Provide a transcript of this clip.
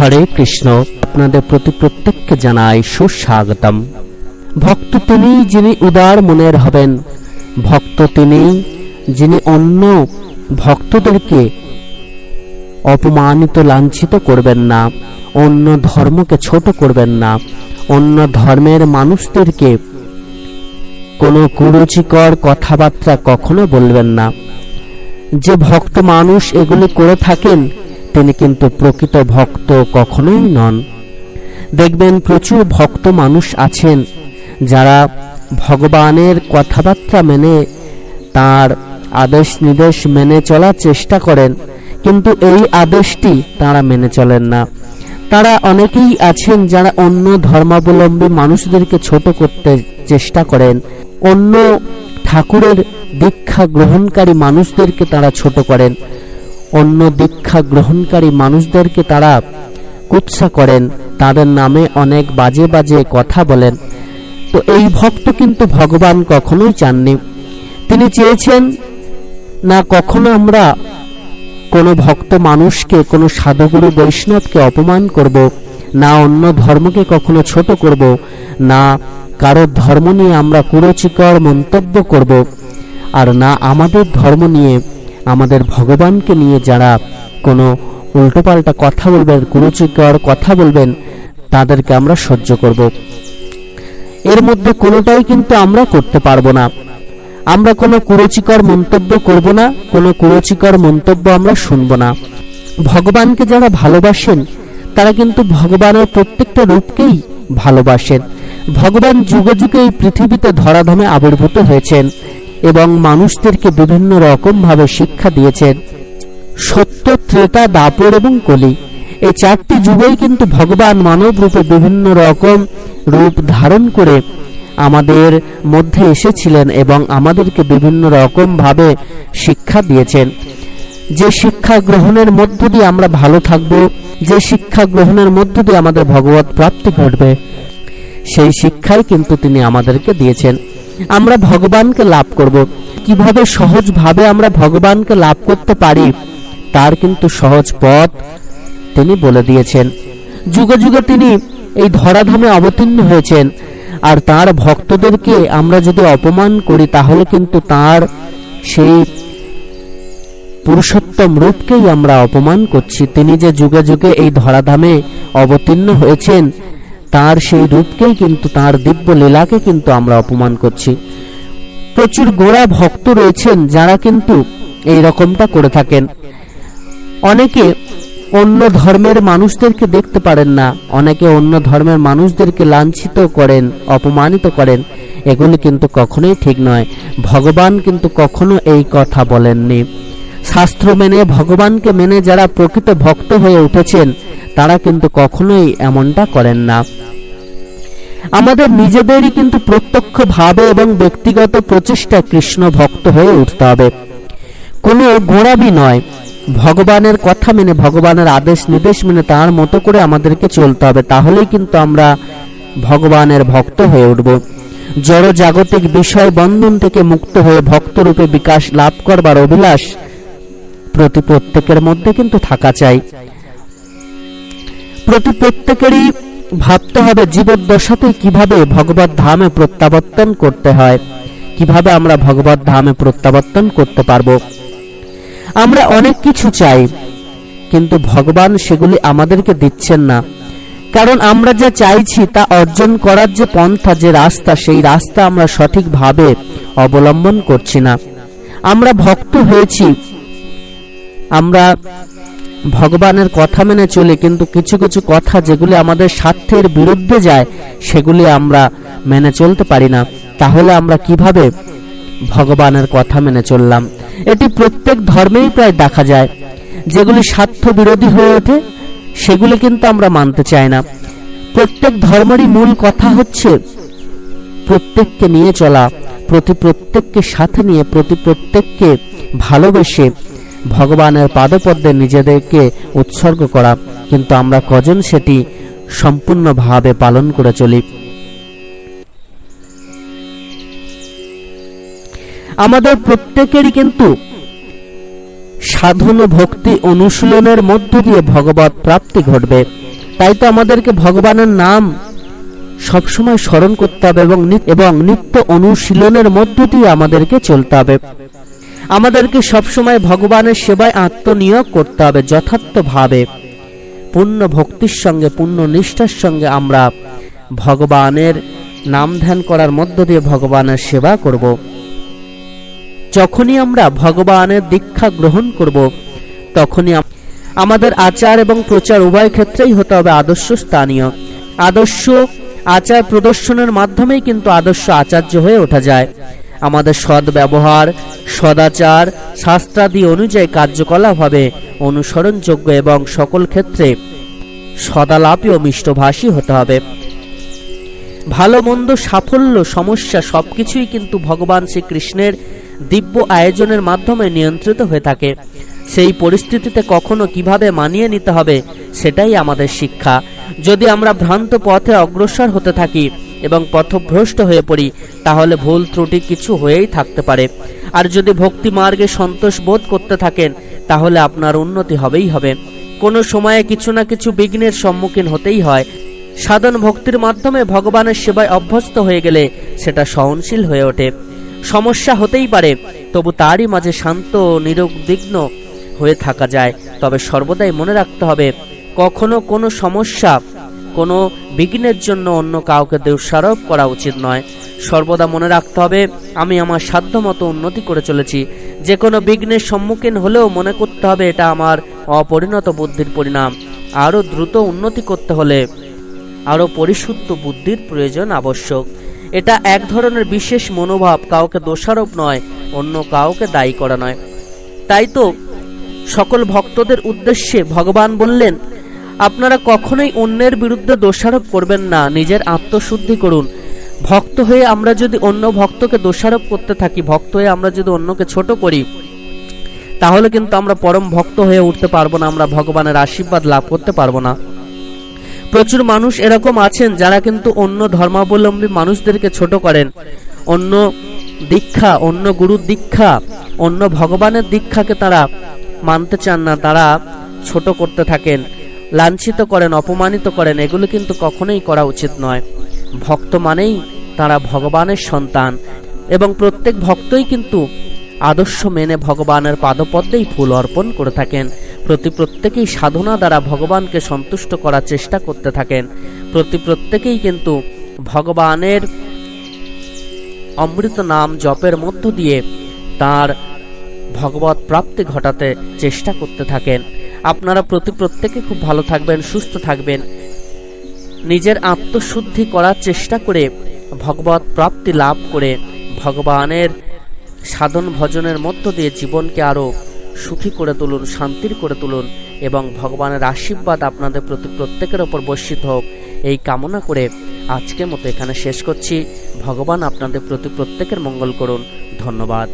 হরে কৃষ্ণ, আপনাদের প্রতি প্রত্যেককে জানাই সুস্বাগতম। ভক্ত তিনি যিনি উদার মনের হবেন, ভক্ত তিনি যিনি অন্য ভক্তদেরকে অপমানিত, লাঞ্ছিত করবেন না, অন্য ধর্মকে ছোট করবেন না, অন্য ধর্মের মানুষদেরকে কোনো কুরুচিকর কথাবার্তা কখনো বলবেন না। যে ভক্ত মানুষ এগুলি করে থাকেন তিনি কিন্তু প্রকৃত ভক্ত কখনোই নন। দেখবেন প্রচুর ভক্ত মানুষ আছেন যারা ভগবানের কথাবার্তা মেনে তার আদেশ নির্দেশ মেনে চলার চেষ্টা করেন, কিন্তু এই আদেশটি তারা মেনে চলেন না। তারা অনেকেই আছেন যারা অন্য ধর্মাবলম্বী মানুষদেরকে ছোট করতে চেষ্টা করেন, অন্য ঠাকুরের দীক্ষা গ্রহণকারী মানুষদেরকে তারা ছোট করেন। অন্য দীক্ষা গ্রহণকারী মানুষদেরকে তারা কুৎসা করেন, তাদের নামে অনেক বাজে বাজে কথা বলেন। তো এই ভক্ত কিন্তু ভগবান কখনোই চাননি। তিনি চেয়েছেন, না, কখনো আমরা কোনো ভক্ত মানুষকে, কোনো সাধুগুরু বৈষ্ণবকে অপমান করব, না, অন্য ধর্মকে কখনো ছোট করব, না, কারও ধর্ম নিয়ে আমরা কুরুচিকর মন্তব্য করব, আর না, আমাদের ধর্ম নিয়ে আমাদের ভগবানকে নিয়ে যারা কোনো উল্টোপাল্টা কথা বলবেন, কুরুচিকর কথা বলবেন, তাদেরকে আমরা সহ্য করব। এর মধ্যে কোনোটাই কিন্তু আমরা করতে পারব না। আমরা কোনো কুরুচিকর মন্তব্য করব না, কোনো কুরুচিকর মন্তব্য আমরা শুনব না। ভগবানকে যারা ভালোবাসেন, তারা কিন্তু ভগবানের প্রত্যেকটা রূপকেই ভালোবাসেন। ভগবান যুগে যুগে এই পৃথিবীতে ধরাধামে আবির্ভূত হয়েছেন। এবং মানুষদেরকে বিভিন্ন রকম ভাবে শিক্ষা দিয়েছেন। সত্য, ত্রেতা, দাপর এবং কলি। এই চারটি যুগেই কিন্তু ভগবান মানব রূপে বিভিন্ন রকম রূপ ধারণ করে আমাদের মধ্যে এসেছিলেন এবং আমাদেরকে বিভিন্ন রকম ভাবে শিক্ষা দিয়েছেন। যে শিক্ষা গ্রহণের মধ্য দিয়ে আমরা ভালো থাকব, যে শিক্ষা গ্রহণের মধ্য দিয়ে আমাদের ভগবত প্রাপ্তি ঘটবে, সেই শিক্ষাই কিন্তু তিনি আমাদেরকে দিয়েছেন। আমরা ভগবানকে লাভ করব। কীভাবে সহজভাবে আমরা ভগবানকে লাভ করতে পারি, তার কিন্তু সহজ পথ তিনি বলে দিয়েছেন। যুগে যুগে তিনি এই ধরাধামে অবতীর্ণ হয়েছেন, আর তার ভক্তদেরকে আমরা যদি অপমান করি, তাহলে কিন্তু তার সেই পুরুষোত্তম রূপকেই আমরা অপমান করছি। তিনি যে যুগে যুগে এই ধরাধামে অবতীর্ণ হয়েছেন তার সেই রূপকেই কিন্তু, তার দিব্য লীলাকে কিন্তু আমরা অপমান করছি। প্রচুর গোড়া ভক্ত রয়েছেন যারা কিন্তু এই রকমটা করে থাকেন। অনেকে অন্য ধর্মের মানুষদেরকে দেখতে পারেন না, অনেকে অন্য ধর্মের মানুষদেরকে লাঞ্ছিত করেন, অপমানিত করেন, এগুলি কিন্তু কখনোই ঠিক নয়। ভগবান কিন্তু কখনো এই কথা বলেননি। শাস্ত্র মেনে, ভগবানকে মেনে যারা প্রকৃত ভক্ত হয়ে উঠেছেন তারা কিন্তু কখনোই এমনটা করেন না। আমাদের নিজেদেরই কিন্তু প্রত্যক্ষ ভাবে এবং ব্যক্তিগত প্রচেষ্টা কৃষ্ণ ভক্ত হয়ে উঠতে হবে। কোনো গোড়াবি নয়। ভগবানের কথা মেনে, ভগবানের আদেশ নির্দেশ মেনে তার মতো করে আমাদেরকে চলতে হবে। তাহলেই কিন্তু আমরা ভগবানের ভক্ত হয়ে উঠব। জড় জাগতিক বিষয় বন্ধন থেকে মুক্ত হয়ে ভক্তরূপে বিকাশ লাভ করবার অভিলাষ প্রতি প্রত্যেকের মধ্যে কিন্তু থাকা চাই। প্রতি প্রত্যেকেরই ভাবতে হবে জীবদ্দশাতে কীভাবে ভগবত ধামে প্রত্যাবর্তন করতে হয়, কীভাবে আমরা ভগবত ধামে প্রত্যাবর্তন করতে পারব। আমরা অনেক কিছু চাই, কিন্তু ভগবান সেগুলি আমাদেরকে দিচ্ছেন না। কারণ আমরা যা চাইছি তা অর্জন করার যে পন্থা, যে রাস্তা, সেই রাস্তা আমরা সঠিকভাবে অবলম্বন করছি না। আমরা ভক্ত হয়েছি, আমরা ভগবানের কথা মেনে চলি, কিন্তু কিছু কিছু কথা যেগুলি আমাদের স্বার্থের বিরুদ্ধে যায়, সেগুলি আমরা মেনে চলতে পারি না। তাহলে আমরা কীভাবে ভগবানের কথা মেনে চললাম? এটি প্রত্যেক ধর্মেই প্রায় দেখা যায়। যেগুলি স্বার্থ বিরোধী হয়ে ওঠে, সেগুলি কিন্তু আমরা মানতে চাই না। প্রত্যেক ধর্মেরই মূল কথা হচ্ছে প্রত্যেককে নিয়ে চলা, প্রতি প্রত্যেককে সাথে নিয়ে, প্রতি প্রত্যেককে ভালোবেসে। ভগবানের পাদপদ্মে নিজেদেরকে উৎসর্গ করা, কিন্তু আমরা কজন সেটি সম্পূর্ণভাবে পালন করে চলি। আমাদের প্রত্যেকেরই কিন্তু সাধন ভক্তি অনুশীলনের মধ্য দিয়ে ভগবত প্রাপ্তি ঘটবে। তাই তো আমাদেরকে ভগবানের নাম সবসময় স্মরণ করতে হবে এবং এবং নিত্য অনুশীলনের মধ্য দিয়ে আমাদেরকে চলতে হবে। আমাদেরকে সবসময় ভগবানের সেবায় আত্মনিয়োগ করতে হবে, যথার্থভাবে। পূর্ণ ভক্তির সঙ্গে, পূর্ণ নিষ্ঠার সঙ্গে আমরা ভগবানের নাম ধ্যান করার মধ্য দিয়ে ভগবানের সেবা করব। যখনই আমরা ভগবানের দীক্ষা গ্রহণ করব, তখনই আমাদের আচার এবং প্রচার উভয় ক্ষেত্রেই হতে হবে আদর্শ স্থানীয়। আদর্শ আচার প্রদর্শনের মাধ্যমেই কিন্তু আদর্শ আচার্য হয়ে ওঠা যায়। আমাদের সৎ ব্যবহার সদাচার, শাস্ত্রাদি অনুযায়ী কার্যকলাপ হবে, অনুসরণযোগ্য এবং সকল ক্ষেত্রে সদালাপী ও মিষ্টভাষী হতে হবে। ভালো মন্দ সাফল্য সমস্যা সবকিছুই কিন্তু ভগবান শ্রীকৃষ্ণের দিব্য আয়োজনের মাধ্যমে নিয়ন্ত্রিত হয়ে থাকে। সেই পরিস্থিতিতে কখনো কীভাবে মানিয়ে নিতে হবে, সেটাই আমাদের শিক্ষা। যদি আমরা ভ্রান্ত পথে অগ্রসর হতে থাকি এবং পথভ্রষ্ট হয়ে পড়ি, তাহলে ভুল ত্রুটি কিছু হয়েই থাকতে পারে। আর যদি ভক্তি মার্গে সন্তোষ বোধ করতে থাকেন, তাহলে আপনার উন্নতি হবেই হবে। কোনো সময়ে কিছু না কিছু বিঘ্নের সম্মুখীন হতেই হয়। সাধন ভক্তির মাধ্যমে ভগবানের সেবায় অভ্যস্ত হয়ে গেলে সেটা সহনশীল হয়ে ওঠে। সমস্যা হতেই পারে, তবু তারই মাঝে শান্ত নিরুদ্বিগ্ন হয়ে থাকা যায়। তবে সর্বদাই মনে রাখতে হবে, কখনো কোনো সমস্যা কোনো বিঘ্নের জন্য অন্য কাউকে দোষারোপ করা উচিত নয়। সর্বদা মনে রাখতে হবে, আমি আমার সাধ্যমতো উন্নতি করে চলেছি। যে কোনো বিঘ্নের সম্মুখীন হলেও মনে করতে হবে এটা আমার অপরিণত বুদ্ধির পরিণাম। আরও দ্রুত উন্নতি করতে হলে আরও পরিশুদ্ধ বুদ্ধির প্রয়োজন আবশ্যক। এটা এক ধরনের বিশেষ মনোভাব, কাউকে দোষারোপ নয়, অন্য কাউকে দায়ী করা নয়। তাই তো সকল ভক্তদের উদ্দেশ্যে ভগবান বললেন আপনারা কখনোই অন্যের বিরুদ্ধে দোষারোপ করবেন না, নিজের আত্মশুদ্ধি করুন। ভক্ত হয়ে আমরা যদি অন্য ভক্তকে দোষারোপ করতে থাকি, ভক্ত হয়ে আমরা যদি অন্যকে ছোট করি, তাহলে কিন্তু আমরা পরম ভক্ত হয়ে উঠতে পারব না, আমরা ভগবানের আশীর্বাদ লাভ করতে পারব না। প্রচুর মানুষ এরকম আছেন যারা কিন্তু অন্য ধর্মাবলম্বী মানুষদেরকে ছোট করেন। অন্য দীক্ষা, অন্য গুরুর দীক্ষা, অন্য ভগবানের দীক্ষাকে তারা মানতে চান না, তারা ছোট করতে থাকেন। লাঞ্ছিত করেন, অপমানিত করেন, এগুলো কিন্তু কখনোই করা উচিত নয়। ভক্ত মানেই তারা ভগবানের সন্তান এবং প্রত্যেক ভক্তই কিন্তু আদর্শ মেনে ভগবানের পাদপদ্মেই ফুল অর্পণ করে থাকেন। প্রতি প্রত্যেকেই সাধনা দ্বারা ভগবানকে সন্তুষ্ট করার চেষ্টা করতে থাকেন। প্রতি প্রত্যেকেই কিন্তু ভগবানের অমৃত নাম জপের মধ্য দিয়ে তার ভগবত প্রাপ্তি ঘটাতে চেষ্টা করতে থাকেন। আপনারা প্রতি প্রত্যেকে খুব ভালো থাকবেন, সুস্থ থাকবেন। নিজের আত্মশুদ্ধি করার চেষ্টা করে ভগবত প্রাপ্তি লাভ করে ভগবানের সাধন ভজনের মধ্য দিয়ে জীবনকে আরও সুখী করে তুলুন, শান্তির করে তুলুন এবং ভগবানের আশীর্বাদ আপনাদের প্রতি প্রত্যেকের ওপর বর্ষিত হোক। এই কামনা করে আজকের মতো এখানে শেষ করছি। ভগবান আপনাদের প্রতি প্রত্যেকের মঙ্গল করুন। ধন্যবাদ।